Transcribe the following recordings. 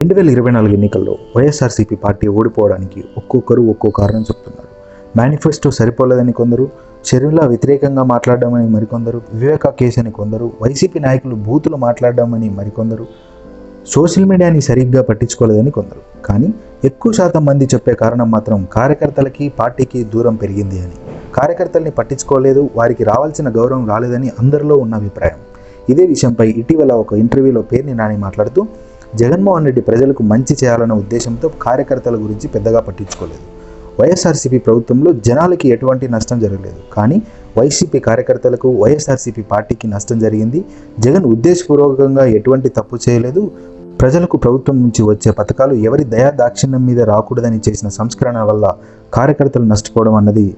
రెండు వేల ఇరవై నాలుగు ఎన్నికల్లో వైఎస్ఆర్సీపీ పార్టీ ఓడిపోవడానికి ఒక్కొక్కరు ఒక్కో కారణం చెప్తున్నారు. మేనిఫెస్టో సరిపోలేదని కొందరు షర్మిల వ్యతిరేకంగా మాట్లాడమని మరికొందరు వివేకా కేసు అని కొందరు వైసీపీ నాయకులు బూతులు మాట్లాడమని మరికొందరు సోషల్ మీడియాని సరిగ్గా పట్టించుకోలేదని కొందరు. కానీ ఎక్కువ శాతం మంది చెప్పే కారణం మాత్రం కార్యకర్తలకి పార్టీకి దూరం పెరిగింది అని. కార్యకర్తల్ని పట్టించుకోలేదు వారికి రావాల్సిన గౌరవం రాలేదని అందరిలో ఉన్న అభిప్రాయం. ఇదే విషయంపై ఇటీవల ఒక ఇంటర్వ్యూలో పేర్ని నాని మాట్లాడుతూ జగన్మోహన్ రెడ్డి ప్రజలకు మంచి చేయాలన్న ఉద్దేశంతో కార్యకర్తల గురించి పెద్దగా పట్టించుకోలేదు. వైఎస్ఆర్సీపీ ప్రభుత్వంలో జనాలకి ఎటువంటి నష్టం జరగలేదు. కానీ వైసీపీ కార్యకర్తలకు వైఎస్ఆర్సీపీ పార్టీకి నష్టం జరిగింది. జగన్ ఉద్దేశపూర్వకంగా ఎటువంటి తప్పు చేయలేదు. ప్రజలకు ప్రభుత్వం నుంచి వచ్చే పథకాలు ఎవరి దయా దాక్షిణ్యం మీద రాకూడదని చేసిన సంస్కరణ వల్ల కార్యకర్తలు నష్టపోవడం అన్నది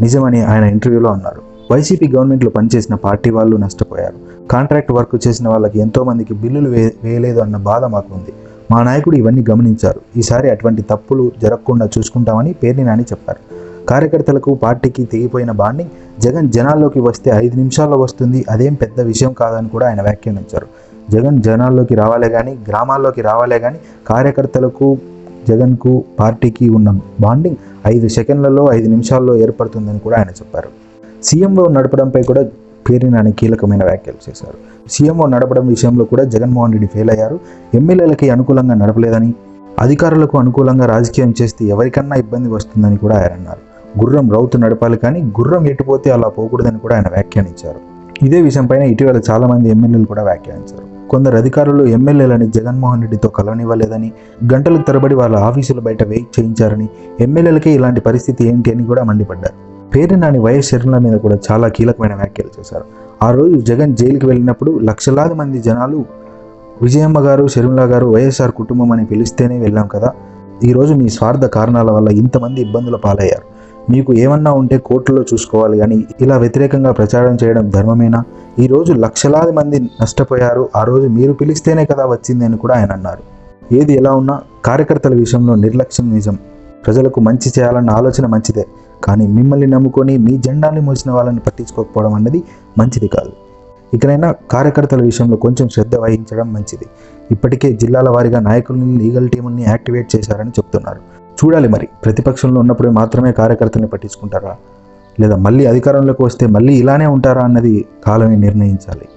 నిజమని ఆయన ఇంటర్వ్యూలో అన్నారు. వైసీపీ గవర్నమెంట్లో పనిచేసిన పార్టీ వాళ్ళు నష్టపోయారు. కాంట్రాక్ట్ వర్క్ చేసిన వాళ్ళకి ఎంతోమందికి బిల్లులు వే వేయలేదు అన్న బాధ మాకు ఉంది మా నాయకుడు ఇవన్నీ గమనించారు. ఈసారి అటువంటి తప్పులు జరగకుండా చూసుకుంటామని పేర్ని నాని చెప్పారు. కార్యకర్తలకు పార్టీకి తెగిపోయిన బాండింగ్ జగన్ జనాల్లోకి వస్తే ఐదు నిమిషాల్లో వస్తుంది అదేం పెద్ద విషయం కాదని కూడా ఆయన వ్యాఖ్యానించారు. జగన్ జనాల్లోకి రావాలే కానీ గ్రామాల్లోకి రావాలే కానీ కార్యకర్తలకు జగన్కు పార్టీకి ఉన్న బాండింగ్ ఐదు సెకండ్లలో ఐదు నిమిషాల్లో ఏర్పడుతుందని కూడా ఆయన చెప్పారు. సీఎంలో నడపడంపై కూడా పేరు అనే కీలకమైన వ్యాఖ్యలు చేశారు. సీఎంఓ నడపడం విషయంలో కూడా జగన్మోహన్ రెడ్డి ఫెయిల్ అయ్యారు. ఎమ్మెల్యేలకి అనుకూలంగా నడపలేదని అధికారులకు అనుకూలంగా రాజకీయం చేస్తే ఎవరికన్నా ఇబ్బంది వస్తుందని కూడా ఆయన అన్నారు. గుర్రం రౌతు నడపాలి కానీ గుర్రం ఎటుపోతే అలా పోకూడదని కూడా ఆయన వ్యాఖ్యానించారు. ఇదే విషయంపైన ఇటీవల చాలామంది ఎమ్మెల్యేలు కూడా వ్యాఖ్యానించారు. కొందరు అధికారులు ఎమ్మెల్యేలని జగన్మోహన్ రెడ్డితో కలవనివ్వలేదని గంటల తరబడి వాళ్ళ ఆఫీసుల బయట వెయిట్ చేయించారని ఎమ్మెల్యేలకే ఇలాంటి పరిస్థితి ఏంటి అని కూడా మండిపడ్డారు. పేరు నాని వైఎస్ షర్మిల మీద కూడా చాలా కీలకమైన వ్యాఖ్యలు చేశారు. ఆ రోజు జగన్ జైలుకి వెళ్ళినప్పుడు లక్షలాది మంది జనాలు విజయమ్మ గారు షర్మిల గారు వైఎస్ఆర్ కుటుంబం అని పిలిస్తేనే వెళ్ళాం కదా. ఈరోజు మీ స్వార్థ కారణాల వల్ల ఇంతమంది ఇబ్బందుల పాలయ్యారు. మీకు ఏమన్నా ఉంటే కోర్టులో చూసుకోవాలి అని ఇలా వ్యతిరేకంగా ప్రచారం చేయడం ధర్మమేనా? ఈరోజు లక్షలాది మంది నష్టపోయారు. ఆ రోజు మీరు పిలిస్తేనే కదా వచ్చింది అని కూడా ఆయన అన్నారు. ఏది ఎలా ఉన్నా కార్యకర్తల విషయంలో నిర్లక్ష్యం నిజం. ప్రజలకు మంచి చేయాలన్న ఆలోచన మంచిదే. కానీ మిమ్మల్ని నమ్ముకొని మీ జెండాని మోసిన వాళ్ళని పట్టించుకోకపోవడం అన్నది మంచిది కాదు. ఇకనైనా కార్యకర్తల విషయంలో కొంచెం శ్రద్ధ వహించడం మంచిది. ఇప్పటికే జిల్లాల వారీగా నాయకుల్ని లీగల్ టీముల్ని యాక్టివేట్ చేశారని చెప్తున్నారు. చూడాలి మరి ప్రతిపక్షంలో ఉన్నప్పుడు మాత్రమే కార్యకర్తల్ని పట్టించుకుంటారా? లేదా మళ్ళీ అధికారంలోకి వస్తే మళ్ళీ ఇలానే ఉంటారా అన్నది కాలమే నిర్ణయించాలి.